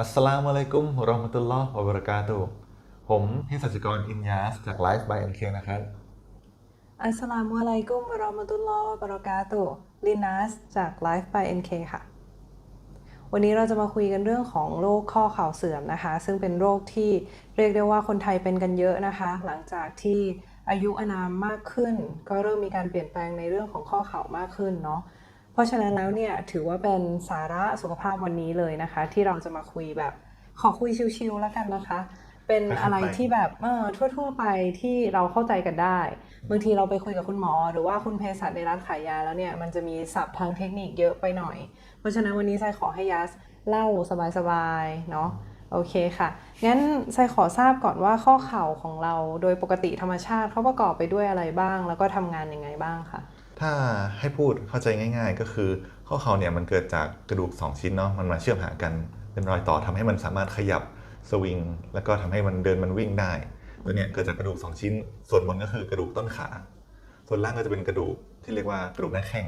อัสสลามุอะลัยกุมวะเราะห์มตุลลอฮ์วะบรากาตุผมเภสัชกรอินยาสจากไลฟ์บายเอ็นเคนะครับ อัสสลามุอะลัยกุมวะเราะห์มตุลลอฮ์วะบรากาตุลินัสจาก Life by NK ค่ะ วันนี้เราจะมาคุยกันเรื่องของโรคข้อเข่าเสื่อมนะคะ ซึ่งเป็นโรคที่เรียกได้ว่าคนไทยเป็นกันเยอะนะคะ หลังจากที่อายุอานามมากขึ้น ก็เริ่มมีการเปลี่ยนแปลงในเรื่องของข้อเข่ามากขึ้นเนาะ ราะฉะนั้นแล้วเนี่ยถือว่าเป็นสาระสุขภาพวันนี้เลยนะคะ ที่เราจะมาคุยแบบขอคุยชิวๆแล้วกันนะคะ เป็นอะไรที่แบบเออทั่ว ๆ ไปที่เราเข้าใจกันได้ บางทีเราไปคุยกับคุณหมอ หรือว่าคุณเภสัชในร้านขายยาแล้วเนี่ยมันจะมีศัพท์ทางเทคนิคเยอะไปหน่อย เพราะฉะนั้นวันนี้ไซขอให้ยัสเล่าสบายๆเนาะโอเคค่ะ งั้นไซขอทราบก่อนว่าข้อเข่าของเราโดยปกติธรรมชาติเขาประกอบไปด้วยอะไรบ้าง แล้วก็ทำงานยังไงบ้างค่ะ ถ้าให้พูดเข้าใจง่าย ๆ ก็คือข้อเข่าเนี่ยมันเกิดจากกระดูก 2 ชิ้นเนาะมันมาเชื่อมหากันเป็นรอยต่อทำให้มันสามารถขยับสวิงแล้วก็ทำให้มันเดินมันวิ่งได้ตัวเนี้ยเกิดจากกระดูก 2 ชิ้น ส่วนบนก็คือกระดูกต้นขา ส่วนล่างก็จะเป็นกระดูกที่เรียกว่ากระดูกหน้าแข้ง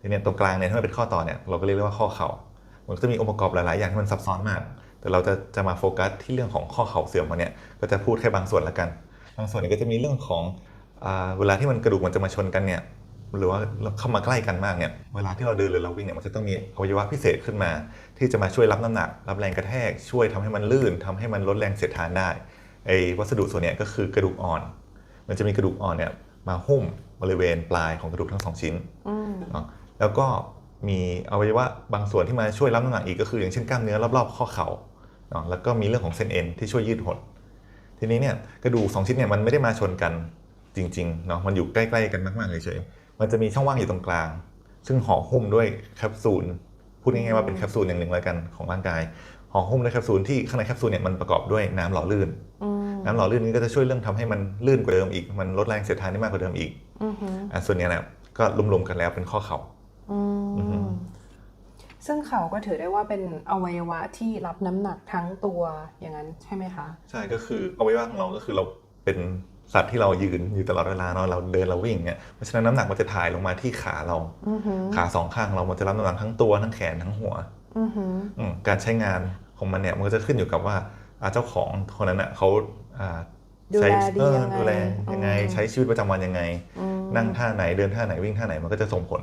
ทีเนี้ยตรงกลางเนี่ยถ้ามันเป็นข้อต่อเนี่ยเราก็เรียกว่าข้อเข่ามันก็จะมีองค์ประกอบหลาย ๆ อย่างที่มันซับซ้อนมาก แต่เราจะจะมาโฟกัสที่เรื่องของข้อเข่าเสื่อมมาเนี่ยก็จะพูดแค่บางส่วนละกัน บางส่วนเนี่ยก็จะมีเรื่องของ เวลาที่มันกระดูกมันจะมาชนกันเนี่ยหรือว่าเข้ามาใกล้กันมากเนี่ยเวลาที่เราเดินหรือเราวิ่งเนี่ยมันจะต้องมีอวัยวะพิเศษขึ้นมา ที่จะมาช่วยรับน้ำหนัก รับแรงกระแทก ช่วยทำให้มันลื่นทำให้มันลดแรงเสียดทานได้ไอ้วัสดุส่วนเนี้ยก็คือกระดูกอ่อน มันจะมีกระดูกอ่อนเนี่ยมาหุ้มบริเวณปลายของกระดูกทั้งสองชิ้นอืมเนาะแล้วก็มีอวัยวะบางส่วนที่มาช่วยรับน้ำหนักอีกก็คืออย่างเช่นกล้ามเนื้อรอบๆข้อเข่าเนาะแล้วก็มีเรื่องของเส้นเอ็นที่ช่วยยืดหด ทีนี้เนี่ยกระดูกสองชิ้นเนี่ยมันไม่ได้มาชนกัน จริงๆเนาะมันอยู่ใกล้ๆกันมากๆเฉยๆมันจะมีช่องว่างอยู่ตรงกลาง ซึ่งห่อหุ้มด้วยแคปซูลพูดง่ายๆว่าเป็นแคปซูลอย่างหนึ่งแล้วกันของร่างกายห่อหุ้มด้วยแคปซูลที่ข้างในแคปซูลเนี่ยมันประกอบด้วยน้ำหล่อลื่นอืมน้ำหล่อลื่นนี้ก็จะช่วยเรื่องทำให้มันลื่นกว่าเดิมอีก มันลดแรงเสียดทานได้มากกว่าเดิมอีกอือหืออะส่วนเนี้ยนะก็รวมๆกันแล้วเป็นข้อเข่าอือือฮึมซึ่งเขาก็ถือได้ว่าเป็นอวัยวะที่รับน้ำหนักทั้งตัวอย่างนั้นใช่ไหมคะ ใช่ก็คืออวัยวะของเราก็คือเราเป็น สัตว์ที่เรายืนอยู่ตลอดเวลาเนาะเราเดินเราวิ่งเนี่ยเพราะฉะนั้นน้ำหนักมันจะถ่ายลงมาที่ขาเราอือหือขาสองข้างเรามันจะรับน้ำหนักทั้งตัวทั้งแขนทั้งหัวอือหืออืมการใช้งานของมันเนี่ยมันก็จะขึ้นอยู่กับว่าอ่าเจ้าของคนนั้นอะเขาอ่าดูแลใช้ดีเออยังไงดูแลยังไงอืมใช้ชีวิตประจำวันยังไงอืมนั่งท่าไหนเดินท่าไหนวิ่งท่าไหนมันก็จะส่งผล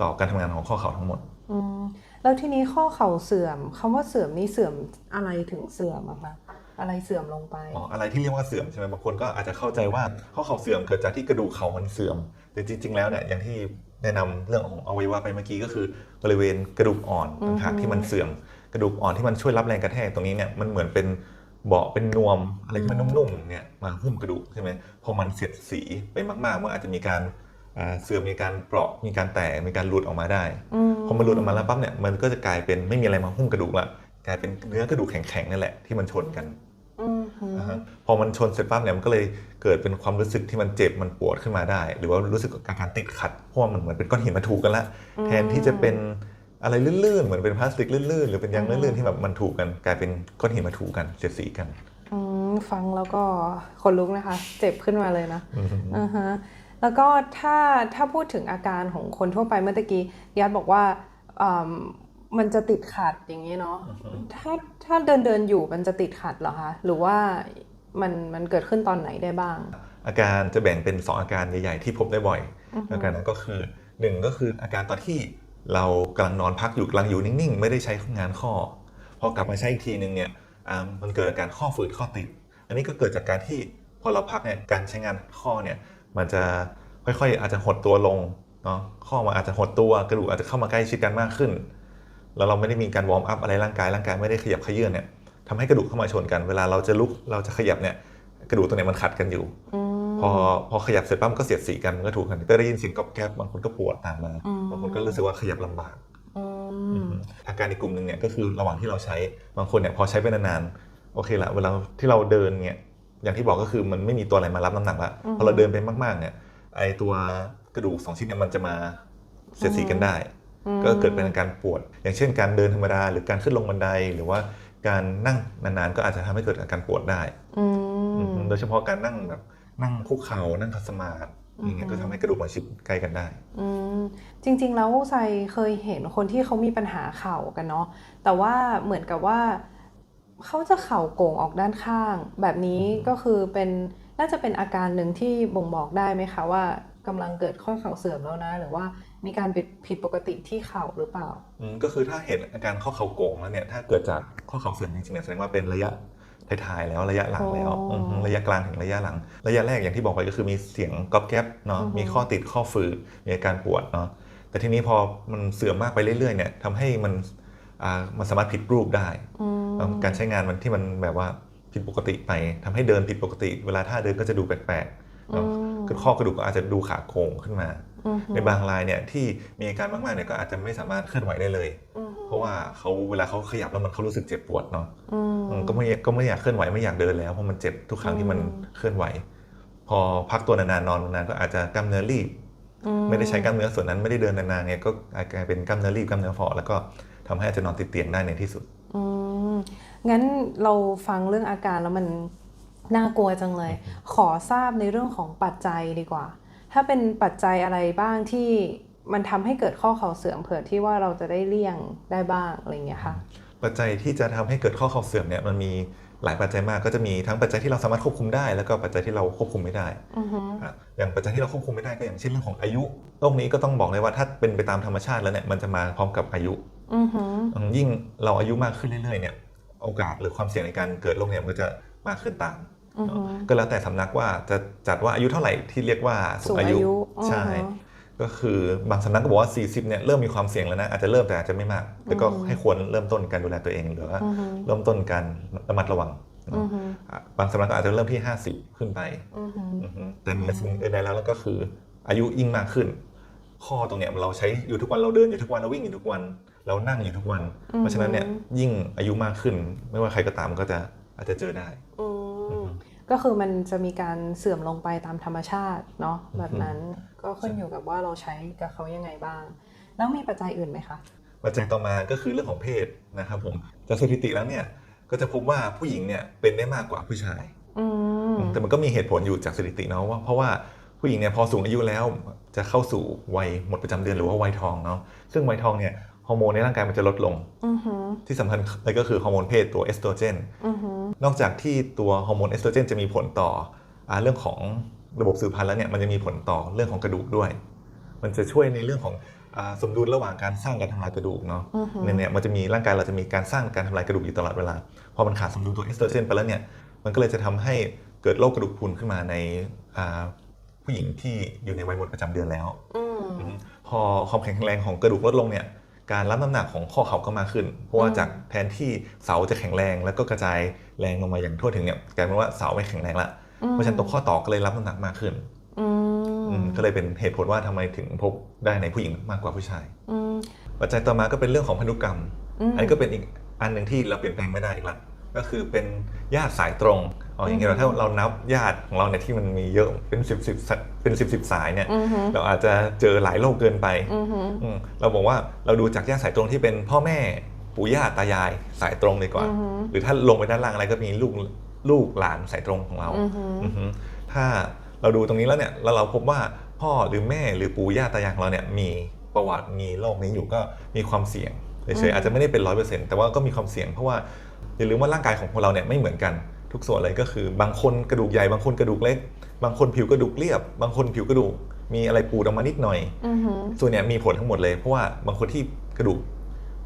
ต่อการทำงานของข้อเข่าทั้งหมดอืมแล้วทีนี้ข้อเข่าเสื่อมคำว่าเสื่อมนี่เสื่อมอะไรถึงเสื่อมอะคะ อะไรเสื่อมลงไปอ๋ออะไรที่เรียกว่าเสื่อมใช่ไหมบางคนก็อาจจะเข้าใจว่าข้อเข่าเสื่อมเกิดจากที่กระดูกเข่ามันเสื่อม แต่จริง ๆ แล้วเนี่ยอย่างที่แนะนำเรื่องของอวัยวะไปเมื่อกี้ก็คือบริเวณกระดูกอ่อนต่างหากอือฮึที่มันเสื่อม กระดูกอ่อนที่มันช่วยรับแรงกระแทกตรงนี้เนี่ยมันเหมือนเป็นเบาะเป็นนวมอะไรที่มันนุ่มๆเนี่ยมาหุ้มกระดูกใช่ไหมพอมันเสียดสีไปมากๆมันอาจจะมีการอ่าเสื่อมมีการเปราะมีการแตกมีการหลุดออกมาได้อืมพอมันหลุดออกมาแล้วปั๊บเนี่ยมันก็จะกลายเป็นไม่มีอะไรมาหุ้มกระดูกละกลายเป็นเนื้อกระดูกแข็งๆนั่นแหละที่มันชนกันอืมหือนะฮะ พอมันชนเสร็จปั๊บเนี่ยมันก็เลยเกิดเป็นความรู้สึกที่มันเจ็บมันปวดขึ้นมาได้ หรือว่ารู้สึกอาการติดขัดเพราะว่ามันเหมือนเป็นก้อนหินมาถูกกันละแทนที่จะเป็นอะไรลื่นๆเหมือนเป็นพลาสติกลื่นๆหรือเป็นยางลื่นๆที่แบบมันถูกกันกลายเป็นก้อนหินมาถูกกันเสียดสีกันอืมฟังแล้วก็ขนลุกนะคะ เจ็บขึ้นมาเลยนะอืมอือฮะแล้วก็ถ้าถ้าพูดถึงอาการของคนทั่วไปเมื่อตะกี้ยัดบอกว่าอ่า มันจะติดขัดอย่างนี้เนาะถ้าถ้าเดินเดินอยู่มันจะติดขัดเหรอคะหรือว่ามันมันเกิดขึ้นตอนไหนได้บ้าง อาการจะแบ่งเป็น 2 อาการใหญ่ๆที่พบได้บ่อยอือฮึอาการนั้นก็คือหนึ่งก็คืออาการตอนที่เรากำลังนอนพักอยู่กำลังอยู่นิ่งๆ ไม่ได้ใช้งานข้อ พอกลับมาใช้อีกทีนึงเนี่ยอ่ามันเกิดอาการข้อฝืดข้อติด อันนี้ก็เกิดจากการที่พอเราพักเนี่ยการใช้งานข้อเนี่ยมันจะค่อยๆอาจจะหดตัวลงเนาะข้อมันอาจจะหดตัวกระดูกอาจจะเข้ามาใกล้ชิดกันมากขึ้น แล้วเราไม่ได้มีการวอร์มอัพอะไรร่างกายร่างกายไม่ได้ขยับเขยื้อนเนี่ยทำให้กระดูกเข้ามาชนกัน เวลาเราจะลุกเราจะขยับเนี่ยกระดูกตัวเนี้ยมันขัดกันอยู่อืมพอพอขยับเสร็จปั๊บมันก็เสียดสีกันมันก็ถูกกันก็ได้ยินเสียงก๊อบแก๊บบางคนก็ปวดตามมาอืมบางคนก็รู้สึกว่าขยับลำบากอืมอาการอีกกลุ่มหนึ่งเนี่ยก็คือระหว่างที่เราใช้บางคนเนี่ยพอใช้ไปนานๆโอเคละเวลาที่เราเดินเนี่ยอย่างที่บอกก็คือมันไม่มีตัวอะไรมารับน้ำหนักละอือฮึพอเราเดินไปมากๆเนี่ยไอตัวกระดูกสองชิ้นเนี่ยมันจะมาเสียดสีกันได้ ก็เกิดเป็นอาการปวด อย่างเช่น การเดินธรรมดาหรือการขึ้นลงบันไดหรือว่าการนั่งนานๆก็อาจจะทำให้เกิดอาการปวดได้อืมโดยเฉพาะการนั่งแบบนั่งคุกเข่านั่งคัดสมาธิอย่างเงี้ยอือฮึก็ทำให้กระดูกมาชิดใกล้กันได้อืมจริงๆแล้วไซเคยเห็นคนที่เขามีปัญหาเข่ากันเนาะ แต่ว่าเหมือนกับว่าเขาจะเข่าโก่งออกด้านข้าง แบบนี้ก็คือเป็นน่าจะเป็นอาการหนึ่งที่บ่งบอกได้ไหมคะว่ากำลังเกิดข้อเข่าเสื่อมแล้วนะ หรือว่า มีการผิดผิดปกติที่เข่าหรือเปล่าอืมก็คือถ้าเห็นอาการข้อเข่าโก่งแล้วเนี่ยถ้าเกิดจากข้อเข่าเสื่อมจริงๆเนี่ยแสดงว่าเป็นระยะท้ายๆแล้วระยะหลังแล้วอ๋ออือฮึระยะกลางถึงระยะหลัง ระยะแรกอย่างที่บอกไปก็คือมีเสียงก๊อบแก๊บเนาะอือฮึมีข้อติดข้อฝืดมีอาการปวดเนาะแต่ทีนี้พอมันเสื่อมมากไปเรื่อยๆเนี่ยทำให้มันอ่ามันสามารถผิดรูปได้อืมการใช้งานมันที่มันแบบว่าผิดปกติไปทำให้เดินผิดปกติ เวลาท่าเดินก็จะดูแปลกๆเนาะอืมข้อกระดูกก็อาจจะดูขาโค้งขึ้นมาอืม ในบางรายเนี่ยที่มีอาการมากๆเนี่ยก็อาจจะไม่สามารถเคลื่อนไหวได้เลยอืมเพราะว่าเขาเวลาเขาขยับแล้วมันเขารู้สึกเจ็บปวดเนาะอืมอืมก็ไม่ก็ไม่อยากเคลื่อนไหวไม่อยากเดินแล้วเพราะมันเจ็บทุกครั้งที่มันอืมเคลื่อนไหว พอพักตัวนานๆนอนนานๆก็อาจจะกล้ามเนื้อรีบอืไม่ได้ใช้กล้ามเนื้อส่วนนั้นไม่ได้เดินนานๆเนี่ยก็อาจจะกลายเป็นกล้ามเนื้อรีบกล้ามเนื้อฝ่อแล้วก็ทำให้อาจจะนอนติดเตียงได้ในที่สุดอืมงั้นเราฟังเรื่องอาการแล้วมันน่ากลัวจังเลย ขอทราบในเรื่องของปัจจัยดีกว่า ถ้าเป็นปัจจัยอะไรบ้างที่มันทำให้เกิดข้อเข่าเสื่อมเผื่อที่ว่าเราจะได้เลี่ยงได้บ้างอะไรอย่างเงี้ยค่ะ ปัจจัยที่จะทำให้เกิดข้อเข่าเสื่อมเนี่ยมันมีหลายปัจจัยมากก็จะมีทั้งปัจจัยที่เราสามารถควบคุมได้ แล้วก็ปัจจัยที่เราควบคุมไม่ได้อือฮึอะอย่างปัจจัยที่เราควบคุมไม่ได้ก็อย่างเช่นเรื่องของอายุโรคนี้ก็ต้องบอกเลยว่าถ้าเป็นไปตามธรรมชาติแล้วเนี่ยมันจะมาพร้อมกับอายุอือฮึอืมยิ่งเราอายุมากขึ้นเรื่อยๆเนี่ยโอกาสหรือความเสี่ยงในการเกิดโรคเนี่ยมันก็จะมากขึ้นตามอือเนาะฮึ ก็แล้วแต่สำนักว่าจะจัดว่าอายุเท่าไหร่ที่เรียกว่าสูงอายุสูงอายุใช่อือฮึก็คือบางสำนักก็บอกว่า 40เนี่ยเริ่มมีความเสี่ยงแล้วนะอาจจะเริ่มแต่อาจจะไม่มากแล้วก็อืมให้ควรเริ่มต้นการดูแลตัวเองหรือว่าอือฮึเริ่มต้นการระมัดระวังเนอือะอฮึอะบางสำนักก็อาจจะเริ่มที่ 50 ขึ้นไปอือฮึอือฮึแต่เหนือสิ่งอื่นใดแล้วก็คือ อายุยิ่งมากขึ้น ข้อตรงเนี้ยเราใช้อยู่ทุกวันเราเดินอยู่ทุกวันเราวิ่งอยู่ทุกวัน เรานั่งอยู่ทุกวัน เพราะฉะนั้นเนี่ยยิ่งอายุมากขึ้น ไม่ว่าใครก็ตามก็จะอาจจะเจอได้อืม ก็คือมันจะมีการเสื่อมลงไปตามธรรมชาติเนาะแบบนั้นก็ขึ้นอยู่กับว่าเราใช้กับเขายังไงบ้าง แล้วมีปัจจัยอื่นไหมคะปัจจัยต่อมาก็คือเรื่องของเพศนะครับผมจากสถิติแล้วเนี่ยก็จะพบว่าผู้หญิงเนี่ยเป็นได้มากกว่าผู้ชายอืมแต่มันก็มีเหตุผลอยู่จากสถิติเนาะว่าเพราะว่าผู้หญิงเนี่ยพอสูงอายุแล้วจะเข้าสู่วัยหมดประจำเดือนหรือว่าวัยทองเนาะซึ่งวัยทองเนี่ยฮอร์โมนในร่างกายมันจะลดลงอือฮึที่สำคัญเลยก็คือฮอร์โมนเพศตัวเอสโตรเจนอือฮึ นอกจากที่ตัวฮอร์โมนเอสโตรเจนจะมีผลต่ออาเรื่องของระบบสืบพันธุ์แล้วเนี่ยมันจะมีผลต่อเรื่องของกระดูกด้วย มันจะช่วยในเรื่องของอาสมดุลระหว่างการสร้างการทำลายกระดูกเนาะอือฮึในเนี่ยมันจะมีร่างกายเราจะมีการสร้างการทำลายกระดูกอยู่ตลอดเวลาพอมันขาดสมดุลตัวเอสโตรเจนไปแล้วเนี่ยมันก็เลยจะทำให้เกิดโรคกระดูกพรุนขึ้นมาในอ่าผู้หญิงที่อยู่ในวัยหมดประจำเดือนแล้วอืมพอความแข็งแรงของกระดูกลดลงเนี่ย การรับน้ำหนักของข้อเข่าก็มากขึ้น เพราะว่าอืมจากแทนที่เสาจะแข็งแรง แล้วก็กระจายแรงลงมาอย่างทั่วถึงเนี่ยกลายเป็นว่าเสาไม่แข็งแรงละเพราะฉะนั้นตัวข้อต่อก็เลยรับน้ำหนักมากขึ้นอือืมมก็เลยเป็นเหตุผลว่าทำไมถึงพบได้ในผู้หญิงมากกว่าผู้ชายอืมปัจจัยต่อมาก็เป็นเรื่องของพันธุกรรมอืมอันนี้ก็เป็นอีกอันหนึ่งที่เราเปลี่ยนแปลงไม่ได้อีกละ ก็คือเป็นญาติสายตรงเอาอย่างเงี้ยอืมถ้าเรานับญาติของเราเนี่ยที่มันมีเยอะเป็นสิบสิบเป็นสิบสิบสายเนี่ยอือฮึเราอาจจะเจอหลายโรคเกินไปอือฮึอืมเราบอกว่าเราดูจากญาติสายตรงที่เป็นพ่อแม่ปู่ย่าตายายสายตรงดีกว่าอือฮึหรือถ้าลงไปด้านล่างอะไรก็มีลูกลูกหลานสายตรงของเราอือฮึอือฮึถ้าเราดูตรงนี้แล้วเนี่ยแล้วเราพบว่าพ่อหรือแม่หรือปู่ย่าตายายของเราเนี่ยมีประวัติมีโรคนี้อยู่ก็มีความเสี่ยงเฉยๆอาจจะไม่ได้เป็นร้อยเปอร์เซ็นต์แต่ว่าก็มีความเสี่ยงเพราะว่า อย่าลืมว่าร่างกายของพวกเราเนี่ยไม่เหมือนกันทุกส่วนเลยก็คือบางคนกระดูกใหญ่บางคนกระดูกเล็ก บางคนผิวกระดูกเรียบ บางคนผิวกระดูกมีอะไรปูดออกมานิดหน่อยอือฮึส่วนเนี้ยมีผลทั้งหมดเลยเพราะว่าบางคนที่กระดูก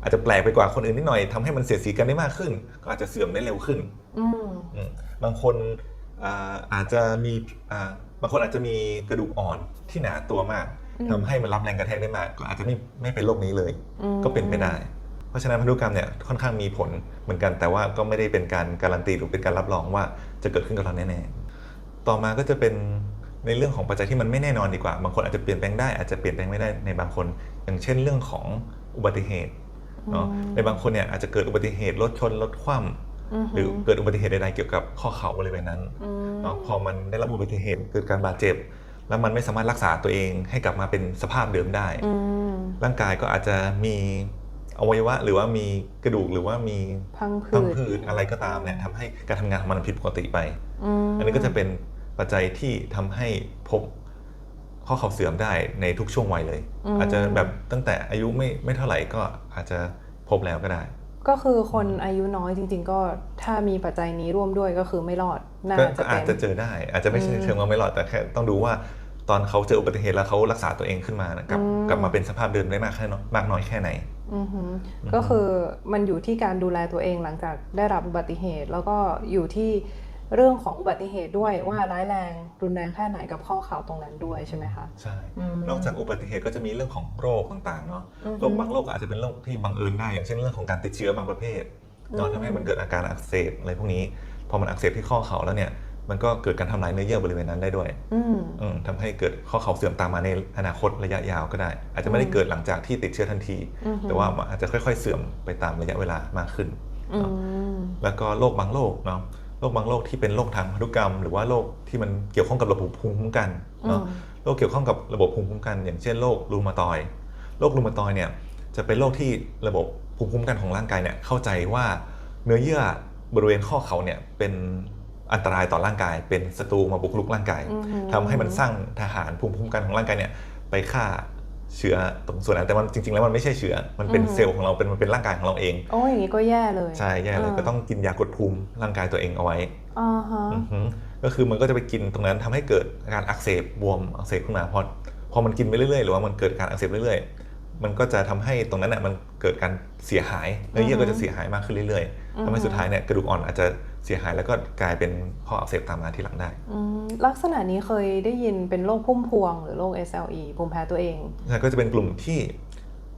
อาจจะแปลกไปกว่าคนอื่นนิดหน่อยทำให้มันเสียดสีกันได้มากขึ้น ก็อาจจะเสื่อมได้เร็วขึ้นอืมอืมบางคนอ่าอาจจะมีอ่าบางคนอาจจะมีกระดูกอ่อนที่หนาตัวมากอืมทำให้มันรับแรงกระแทกได้มาก ก็อาจจะไม่ไม่เป็นโรคนี้เลยอืมก็เป็นไปได้ เพราะฉะนั้นพันธุกรรมเนี่ยค่อนข้างมีผลเหมือนกันแต่ว่าก็ไม่ได้เป็นการการันตีหรือเป็นการรับรองว่าจะเกิดขึ้นกับเราแน่ๆต่อมาก็จะเป็นในเรื่องของปัจจัยที่มันไม่แน่นอนดีกว่า บางคนอาจจะเปลี่ยนแปลงได้อาจจะเปลี่ยนแปลงไม่ได้ในบางคน อย่างเช่นเรื่องของอุบัติเหตุเนาะอืมในบางคนเนี่ยอาจจะเกิดอุบัติเหตุรถชนรถคว่ำอือฮึหรือเกิดอุบัติเหตุใดๆเกี่ยวกับข้อเข่าบริเวณนั้นอืมเนาะพอมันได้รับอุบัติเหตุเกิดการบาดเจ็บ แล้วมันไม่สามารถรักษาตัวเองให้กลับมาเป็นสภาพเดิมได้อืมร่างกายก็อาจจะมี อวัยวะหรือว่ามีกระดูกหรือว่ามีพังผืพังด ผืดอะไรก็ตามเนี่ยทำให้การทำงานของมันผิดปกติไปมอันนี้ก็จะเป็นปัจจัยที่ทำให้พบข้อเข่าเสื่อมได้ในทุกช่วงวัยเลย อืม อาจจะแบบตั้งแต่อายุไม่ไม่เท่าไหร่ก็อาจจะพบแล้วก็ได้ ก็คือคนอายุน้อยจริง ๆ ก็ถ้ามีปัจจัยนี้ร่วมด้วยก็คือไม่รอดน่าก็จะก็อาจเป็จะนเจอได้ อาจจะไม่ใช่อืมเชิงว่าไม่รอดแต่แค่ต้องดูว่าตอนเขาเจออุบัติเหตุแล้วเขารักษาตัวเองขึ้นมานะกลับอืม กลับมาเป็นสภาพเดิมได้มากแค่น้อยมากน้อยแค่ไหนอือหือ ก็คือมันอยู่ที่การดูแลตัวเองหลังจากได้รับอุบัติเหตุ แล้วก็อยู่ที่เรื่องของอุบัติเหตุด้วยว่าร้ายแรงรุนแรงแค่ไหนกับข้อเข่าตรงนั้นด้วยใช่ไหมคะใช่อืมนอกจากอุบัติเหตุก็จะมีเรื่องของโรคต่างๆเนาะอือฮึโรคบางโรคอาจจะเป็นโรคที่บังเอิญได้อย่างเช่นเรื่องของการติดเชื้อบางประเภทเนาะอืมทำให้มันเกิดอาการอักเสบอะไรพวกนี้พอมันอักเสบที่ข้อเข่าแล้วเนี่ย มันก็เกิดการทำลายเนื้อเยื่อบริเวณนั้นได้ด้วยอืมอืมทำให้เกิดข้อเข่าเสื่อมตามมาในอนาคตระยะยาวก็ได้ อาจจะไม่ได้เกิดหลังจากที่ติดเชื้อทันทีอือฮึแต่ว่ามันอาจจะค่อย ๆ เสื่อมไปตามระยะเวลามากขึ้นอืเนาะมแล้วก็โรคบางโรคเนาะโรคบางโรคที่เป็นโรคทางพันธุกรรม หรือว่าโรคที่มันเกี่ยวข้องกับระบบภูมิคุ้มกันเนาะอืมโรคเกี่ยวข้องกับระบบภูมิคุ้มกัน อย่างเช่นโรครูมาตอยด์โรครูมาตอยด์เนี่ยจะเป็นโรคที่ระบบภูมิคุ้มกันของร่างกายเนี่ยเข้าใจว่าเนื้อเยื่อบริเวณข้อเขาเนี่ยเป็น อันตรายต่อร่างกาย เป็นศัตรูมาบุกรุกร่างกายอือหือทำให้มันสร้างทหารภูมิคุ้มกันของร่างกายเนี่ยไปฆ่าเชื้อตรงส่วนนั้นแต่มันจริง ๆ แล้วมันไม่ใช่เชื้อมันเป็นอืมเซลล์ของเราเป็นมันเป็นร่างกายของเราเองโอ้ยอย่างนี้ก็แย่เลยใช่แย่เลยาก็ต้องกินยากดภูมิร่างกายตัวเองเอาไว้อ่าฮะอือฮึก็คือมันก็จะไปกินตรงนั้นทำให้เกิดอาการอักเสบบวมอักเสบขึ้นมาพอพอมันกินไปเรื่อยๆ หรือว่ามันเกิดการอักเสบเรื่อยๆ มันก็จะทำให้ตรงนั้นน่ะมันเกิดการเสียหายเนื้อเยื่อก็จะเสียหายมากขึ้นเรื่อยๆทำให้สุดท้ายเนี่ยกระดูกอ่อนอาจจะ เสียหายแล้วก็กลายเป็นข้ออักเสบตามมาทีหลังได้อืมลักษณะนี้เคยได้ยินเป็นโรคพุ่มพวง หรือโรค SLE ภูมิแพ้ตัวเองแล้วก็จะเป็นกลุ่มที่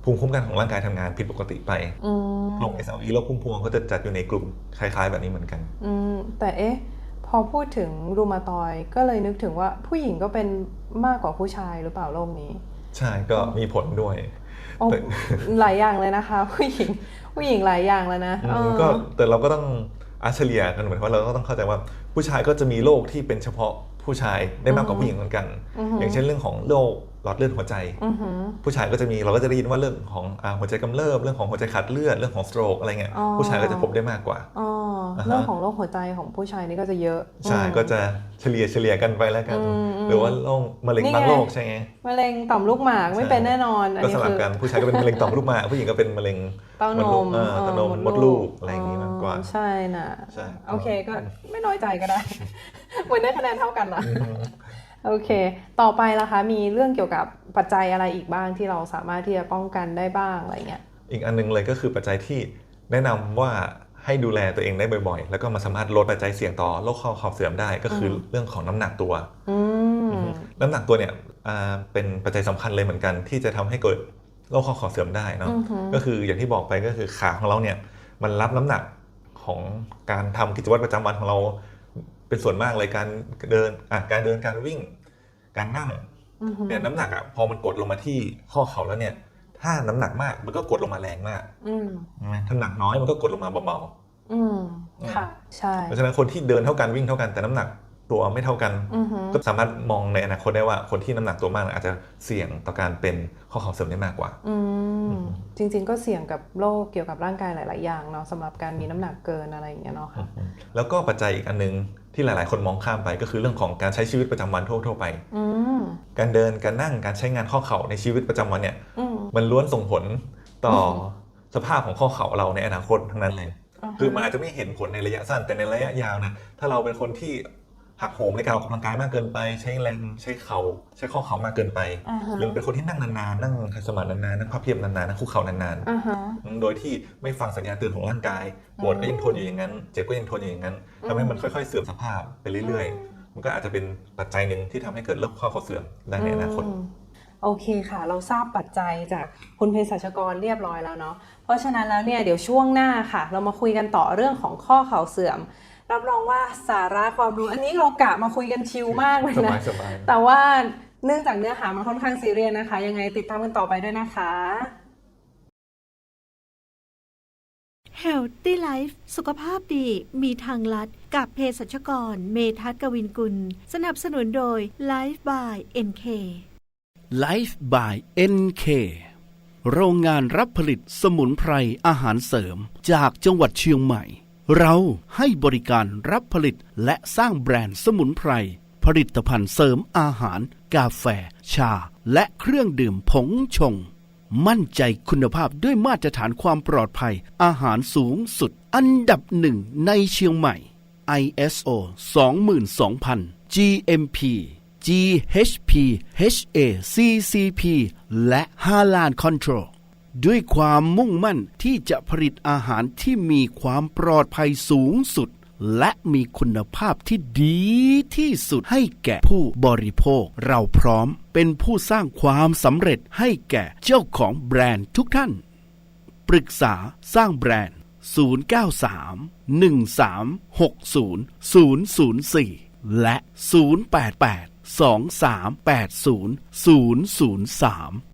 ภูมิคุ้มกันของร่างกายทำงานผิดปกติไปอืมโรค SLE โรคพุ่มพวงก็จะจัดอยู่ในกลุ่มคล้าย ๆ แบบนี้เหมือนกันอืมแต่เอ๊ะพอพูดถึงรูมาตอยด์ก็เลยนึกถึงว่าผู้หญิงก็เป็นมากกว่าผู้ชายหรือเปล่าโรคนี้ ใช่ก็มีผลด้วยโอ้แต่หลายอย่างเลยนะคะ ผู้หญิงผู้หญิงหลายอย่างแล้วนะอืเอมอก็แต่เราก็ต้อง อาเฉลี่ยกันเหมือนว่าเราก็ต้องเข้าใจว่าผู้ชายก็จะมีโรคที่เป็นเฉพาะ ผู้ชายได้มากกว่าผู้หญิงเหมือนกันอือหือออย่างเช่นเรื่องของโรคหลอดเลือดหัวใจอือหือผู้ชายก็จะมีเราก็จะได้ยินว่าเรื่องของอ่าหัวใจกำเริบเรื่องของหัวใจขาดเลือดเรื่องของสโตรกอะไรเงี้ยอ๋อผู้ชายก็จะพบได้มากกว่าอ๋ออ่าฮะเรื่องของโรคหัวใจของผู้ชายนี่ก็จะเยอะใช่อืมก็จะเฉลี่ยเฉลี่ยกันไปแล้วกันอืมอืมหรือว่าโรคมะเร็งนี่ไงบางโรคใช่ไหมมะเร็งต่อมลูกหมากไม่ใช่เป็นแน่นอนอันก็นี้สลับคือกันผู้ชายก็เป็นมะเร็งต่อมลูกหมากผู้หญิงก็เป็นมะเร็งเต้านมดลูมกเออเออเต้านมมดลูกอะไรอย่างนี้มากกว่าอ๋อใช่น่ะใช่โอเคก็ไม่น้อยใจก็ได้ เหมือนได้คะแนนเท่ากันละอืมโอเค ต่อไปล่ะคะ มีเรื่องเกี่ยวกับปัจจัยอะไรอีกบ้างที่เราสามารถที่จะป้องกันได้บ้างอะไรเงี้ย อีกอันหนึงเลยก็คือปัจจัยที่แนะนำว่าให้ดูแลตัวเองได้บ่อยๆ แล้วก็มาสามารถลดปัจจัยเสี่ยงต่อโรคข้อเข่าเสื่อมได้ก็คืออเรื่องของน้ำหนักตัวอืมน้ำหนักตัวเนี่ยอ่าเป็นปัจจัยสำคัญเลยเหมือนกัน ที่จะทำให้เกิดโรคข้อเข่าเสื่อมได้เนาะอือฮึก็คืออย่างที่บอกไปก็คือขาของเราเนี่ยมันรับน้ำหนักของการทำกิจวัตรประจำวันของเรา เป็นส่วนมากเลยการเดินอะการเดินการวิ่ง การนั่งอือฮึเนี่ยน้ำหนักอะพอมันกดลงมาที่ข้อเข่าแล้วเนี่ย ถ้าน้ำหนักมากมันก็กดลงมาแรงมากอืมใช่ไหมถ้าหนักน้อยมันก็กดลงมาเบาอืมค่ะใช่ๆเพราะฉะนั้นคนที่เดินเท่ากันวิ่งเท่ากันแต่น้ำหนักตัวไม่เท่ากันอือฮึก็สามารถมองในอนาคตได้ว่าคนที่น้ำหนักตัวมากอาจจะเสี่ยงต่อการเป็นข้อเข่าเสื่อมได้มากกว่าอืมจริง ๆ ก็เสี่ยงกับโรคเกี่ยวกับร่างกายหลาย ๆ อย่างเนาะสำหรับการมีน้ำหนักเกินอะไรอย่างเงี้ยเนาะค่ะแล้วก็ปัจจัยอีกอันนึง ที่หลาย ๆ คนมองข้ามไปก็คือเรื่องของการใช้ชีวิตประจำวันทั่ว ๆ ไปอืมการเดิน การนั่ง การใช้งานข้อเข่าในชีวิตประจำวันเนี่ยอืมมันล้วนส่งผลต่ออมสภาพของข้อเข่าเราในอนาคตทั้งนั้นเลยอ่าฮะคือมันอาจจะไม่เห็นผลในระยะสั้นแต่ในระยะยาวนะ ถ้าเราเป็นคนที่ หักโหมในการออกกำลังกายมากเกินไป ใช้แรงใช้เข่าใช้ข้อเข่ามากเกินไปอ่าฮะหรือเป็นคนที่นั่งนานๆนั่งขัดสมาธินานๆนั่งพับเพียบนานๆนั่งคุกเข่านานอ่าฮะๆโดยที่ไม่ฟังสัญญาณเตือนของร่างกายปวดก็ยังทนอยู่อย่างนั้นเจ็บก็ยังทนอยู่อย่างนั้นทำให้มันค่อยๆเสื่อมสภาพไปเรื่อยๆ มันก็อาจจะเป็นปัจจัยหนึ่งที่ทำให้เกิดโรคข้อเข่าเสื่อมได้ในอนาคตอืมโอเคค่ะ เราทราบปัจจัยจากคุณเภสัชกรเรียบร้อยแล้วเนาะเพราะฉะนั้นแล้วเนี่ยเดี๋ยวช่วงหน้าค่ะ เรามาคุยกันต่อเรื่องของข้อเข่าเสื่อม รับรองว่าสาระความรู้ อันนี้เรากะมาคุยกันชิลมากเลยสนะบายสบายแต่ว่าเนื่องจากเนื้อหามันค่อนข้างซีเรียสนะคะ ยังไงติดตามกันต่อไปด้วยนะคะ Healthy Life สุขภาพดีมีทางลัดกับเภสัชกร เมทัศน์กวินกุล สนับสนุนโดย Life by NK Life by NK โรงงานรับผลิตสมุนไพรอาหารเสริมจากจังหวัดเชียงใหม่ เราให้บริการรับผลิตและสร้างแบรนด์สมุนไพร ผลิตภัณฑ์เสริมอาหาร กาแฟ ชา และเครื่องดื่มผงชง มั่นใจคุณภาพด้วยมาตรฐานความปลอดภัย อาหารสูงสุด อันดับหนึ่งในเชียงใหม่ ISO 22000 GMP GHP HACCP และฮาลานคอนโทรล ด้วยความมุ่งมั่นที่จะผลิตอาหารที่มีความปลอดภัยสูงสุด และมีคุณภาพที่ดีที่สุดให้แก่ผู้บริโภค เราพร้อมเป็นผู้สร้างความสำเร็จให้แก่เจ้าของแบรนด์ทุกท่าน ปรึกษาสร้างแบรนด์ 093 1360 004 และ 088 2380 003